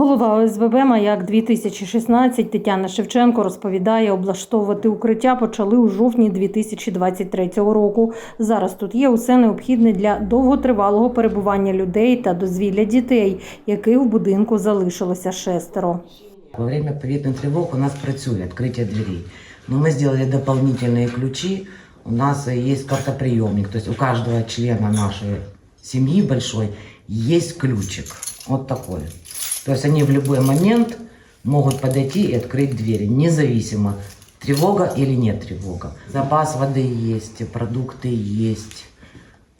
Голова ОСББ «Маяк 2016 Тетяна Шевченко розповідає, облаштовувати укриття почали у жовтні 2023 року. Зараз тут є усе необхідне для довготривалого перебування людей та дозвілля дітей, яких в будинку залишилося шестеро. Во время повітряних тривог у нас працює відкриття дверей. Но мы сделали дополнительные ключи. У нас э, есть картоприемник. То есть у каждого члена нашей семьи большой есть ключик. Вот такой. То есть они в любой момент могут подойти и открыть двери, независимо, тревога или нет тревога. Запас воды есть, продукты есть,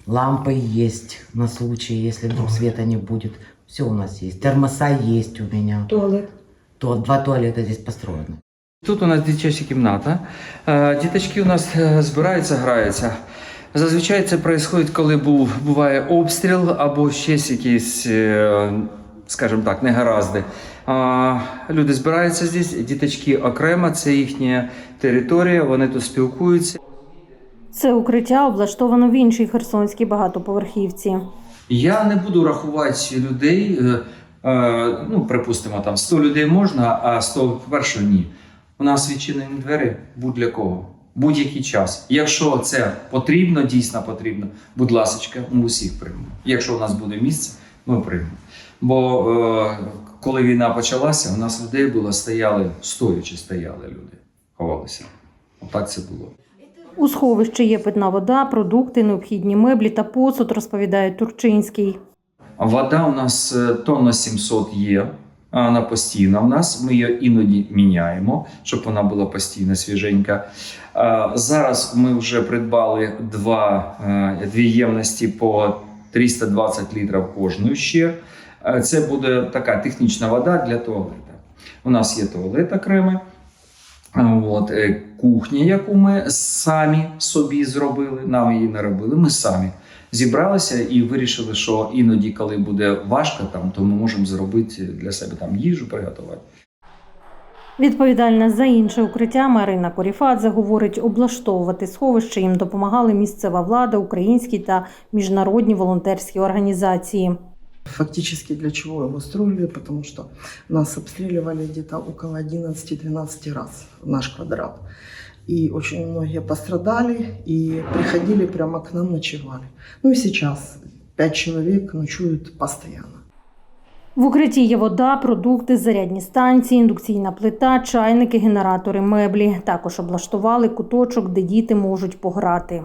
лампы есть на случай, если вдруг света не будет. Все у нас есть. Термоса есть у меня. Туалет. То, два туалета здесь построены. Тут у нас дитяча кімната. Е, Діточки у нас е, збираються, граються. Зазвичай це відбувається, коли був, буває обстріл або ще якісь, е, скажімо так, негаразди. А, Люди збираються здесь, діточки окремо, це їхня територія, вони тут спілкуються. Це укриття облаштовано в іншій херсонській багатоповерхівці. Я не буду рахувати людей. е, е, Ну, припустимо, там 100 людей можна, а 100 по-перше, ні. У нас відчинені двері будь-для кого, будь-який час. Якщо це потрібно, дійсно потрібно, будь ласка, ми усіх приймемо. Якщо у нас буде місце, ми приймемо. Бо е, коли війна почалася, у нас людей було стояли, стоячи стояли люди, ховалися. Отак це було. У сховищі є питна вода, продукти, необхідні меблі та посуд, розповідає Турчинський. Вода у нас е, тонна 700 є. Вона постійна в нас. Ми її іноді міняємо, щоб вона була постійно свіженька. Зараз ми вже придбали два, е, дві ємності по 320 літрів кожної ще. Е, Це буде така технічна вода для туалета. У нас є туалет окремий. От, е, кухня, яку ми самі собі зробили, нам її не робили, ми самі зібралися і вирішили, що іноді, коли буде важко, там, то ми можемо зробити для себе там їжу приготувати. Відповідальна за інше укриття Марина Коріфадзе говорить, облаштовувати сховище їм допомагали місцева влада, українські та міжнародні волонтерські організації. Фактически для чего его строили? Потому что нас обстреливали где-то около 11-12 раз наш квадрат. И очень многие пострадали и приходили прямо к нам, ночевали. Ну и сейчас пять человек ночуют постоянно. В укритті є вода, продукти, зарядні станції, індукційна плита, чайники, генератори, меблі. Також облаштували куточок, де діти можуть пограти.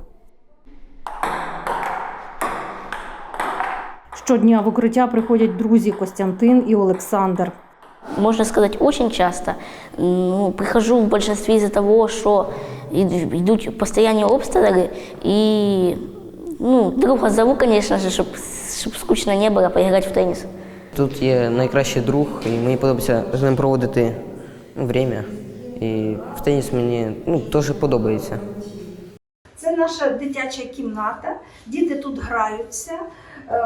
Щодня в укриття приходять друзі Костянтин і Олександр. можно сказать, очень часто. Ну, прихожу в большинстве из-за того, что ид- идут постоянные обстрелы, и ну, друга зову, конечно же, чтобы скучно не было, поиграть в теннис. Тут є найкращий друг, і мені подобається з ним проводити время. І в теніс мені ну, теж подобається. Це наша дитяча кімната. Діти тут граються. Е,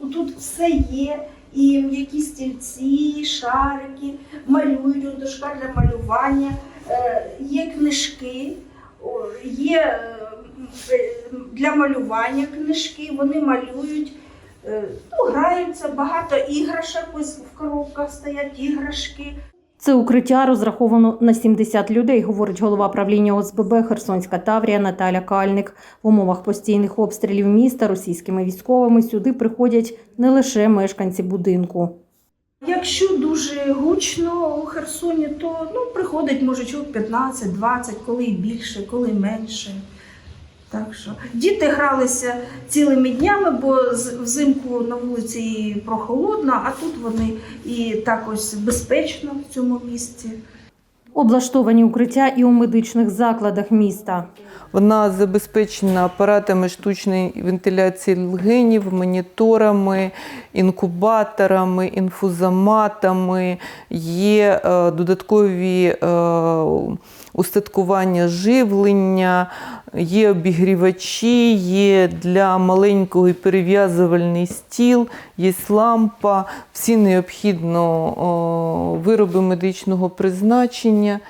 Тут все є. І м'які стільці, шарики, малюють, дошка для малювання, Е, є книжки, є е, для малювання книжки, вони малюють, е, ну, граються, багато іграшок, ось в коробках стоять іграшки. Це укриття розраховано на 70 людей, говорить голова правління ОСББ Херсонська Таврія Наталя Кальник. В умовах постійних обстрілів міста російськими військовими сюди приходять не лише мешканці будинку. Якщо дуже гучно у Херсоні, то ну, приходить може чоловік 15-20, коли більше, коли менше. Так що діти гралися цілими днями, бо взимку на вулиці прохолодно, а тут вони і так ось безпечно в цьому місці. Облаштовані укриття і у медичних закладах міста. Вона забезпечена апаратами штучної вентиляції легенів, моніторами, інкубаторами, інфузоматами. Є е, додаткові е, устаткування живлення, є обігрівачі, є для маленького і перев'язувальний стіл, є лампа, всі необхідно вироби медичного призначення.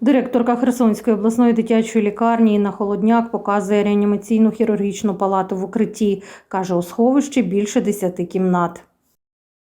Директорка Херсонської обласної дитячої лікарні Інна Холодняк показує реанімаційну хірургічну палату в укритті. Каже, у сховищі більше 10 кімнат.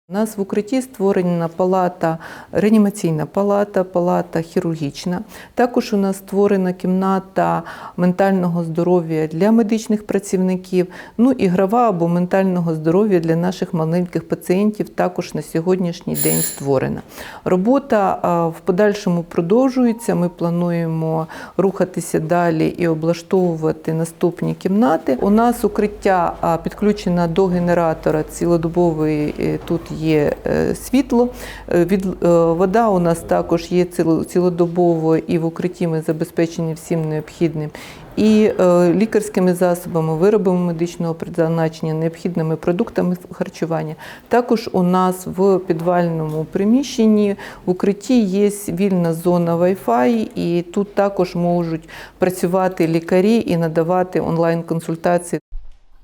У нас в укритті створена палата, реанімаційна палата, палата хірургічна. Також у нас створена кімната ментального здоров'я для медичних працівників, ну і грава або ментального здоров'я для наших маленьких пацієнтів також на сьогоднішній день створена. Робота в подальшому продовжується. Ми плануємо рухатися далі і облаштовувати наступні кімнати. У нас укриття а, підключено до генератора цілодобової. е, Тут є е, світло. Е, е, вода у нас також є ціло- цілодобово, і в укритті ми забезпечені всім необхідним. І лікарськими засобами, виробами медичного призначення, необхідними продуктами харчування. Також у нас в підвальному приміщенні в укритті є вільна зона Wi-Fi, і тут також можуть працювати лікарі і надавати онлайн-консультації.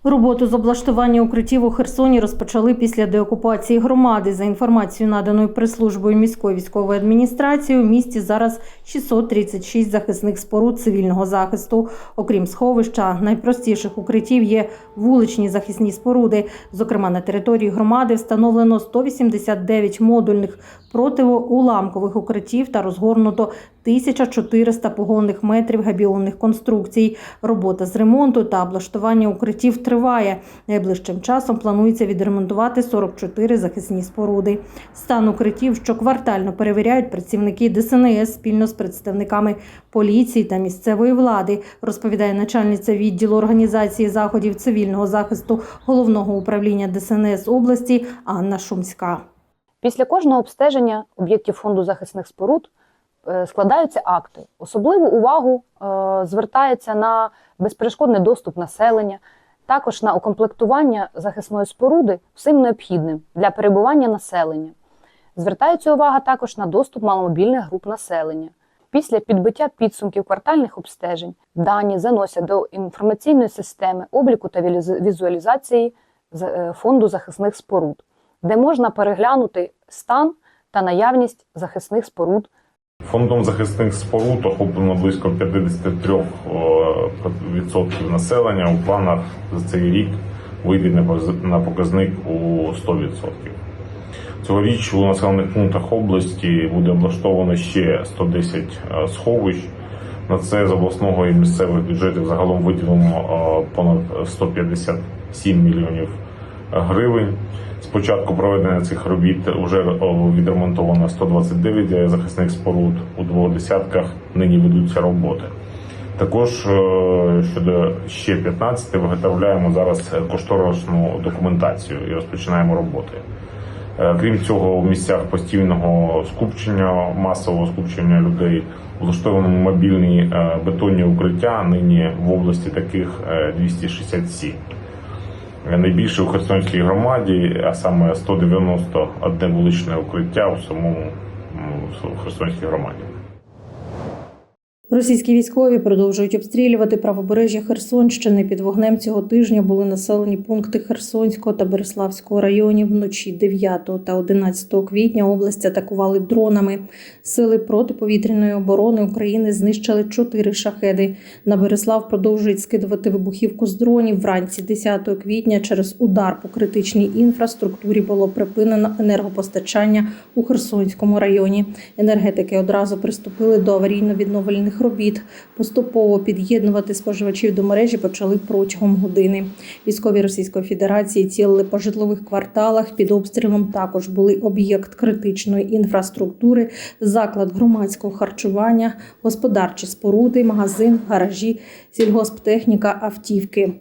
Роботу з облаштування укриттів у Херсоні розпочали після деокупації громади. За інформацією, наданою прес-службою міської військової адміністрації, у місті зараз 636 захисних споруд цивільного захисту. Окрім сховища, найпростіших укриттів є вуличні захисні споруди. Зокрема, на території громади встановлено 189 модульних противоуламкових укриттів та розгорнуто 1400 погонних метрів габіонних конструкцій. Робота з ремонту та облаштування укриттів триває. Найближчим часом планується відремонтувати 44 захисні споруди. Стан укриттів щоквартально перевіряють працівники ДСНС спільно з представниками поліції та місцевої влади, розповідає начальниця відділу організації заходів цивільного захисту головного управління ДСНС області Анна Шумська. Після кожного обстеження об'єктів фонду захисних споруд е, складаються акти. Особливу увагу е, звертається на безперешкодний доступ населення, також на укомплектування захисної споруди всім необхідним для перебування населення. Звертається увага також на доступ маломобільних груп населення. Після підбиття підсумків квартальних обстежень дані заносять до інформаційної системи обліку та візуалізації е, фонду захисних споруд де можна переглянути стан та наявність захисних споруд Фондом захисних споруд охоплено близько 53% населення. У планах за цей рік вийде на показник у 100%. Цьогоріч у населених пунктах області буде облаштовано ще 110 е, сховищ. На це з обласного і місцевих бюджетів загалом виділено е, понад 157 мільйонів гривень. З початку проведення цих робіт вже відремонтовано 129 захисних споруд. У двох десятках нині ведуться роботи. Також е, щодо ще 15 виготовляємо зараз кошторисну документацію і розпочинаємо роботи. Е, Крім цього, в місцях постійного скупчення, масового скупчення людей влаштовано мобільні е, бетонні укриття. Нині в області таких е, 267. Найбільше у Херсонській громаді, а саме 191 вуличне укриття у самому у Херсонській громаді. Російські військові продовжують обстрілювати правобережжя Херсонщини. Під вогнем цього тижня були населені пункти Херсонського та Береславського районів. Вночі 9 та 11 квітня область атакували дронами. Сили протиповітряної оборони України знищили чотири шахеди. На Береслав продовжують скидувати вибухівку з дронів. Вранці 10 квітня через удар по критичній інфраструктурі було припинено енергопостачання у Херсонському районі. Енергетики одразу приступили до аварійно-відновлених робіт. Поступово під'єднувати споживачів до мережі почали протягом години. Військові Російської Федерації цілили по житлових кварталах. Під обстрілом також були об'єкт критичної інфраструктури, заклад громадського харчування, господарчі споруди, магазин, гаражі, сільгосптехніка, автівки.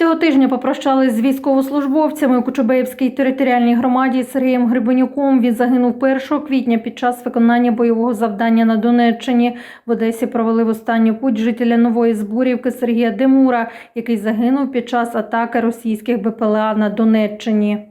Цього тижня попрощались з військовослужбовцями у Кучубеївській територіальній громаді Сергієм Грибенюком. Він загинув 1 квітня під час виконання бойового завдання на Донеччині. В Одесі провели в останню путь жителя Нової Збурівки Сергія Демура, який загинув під час атаки російських БПЛА на Донеччині.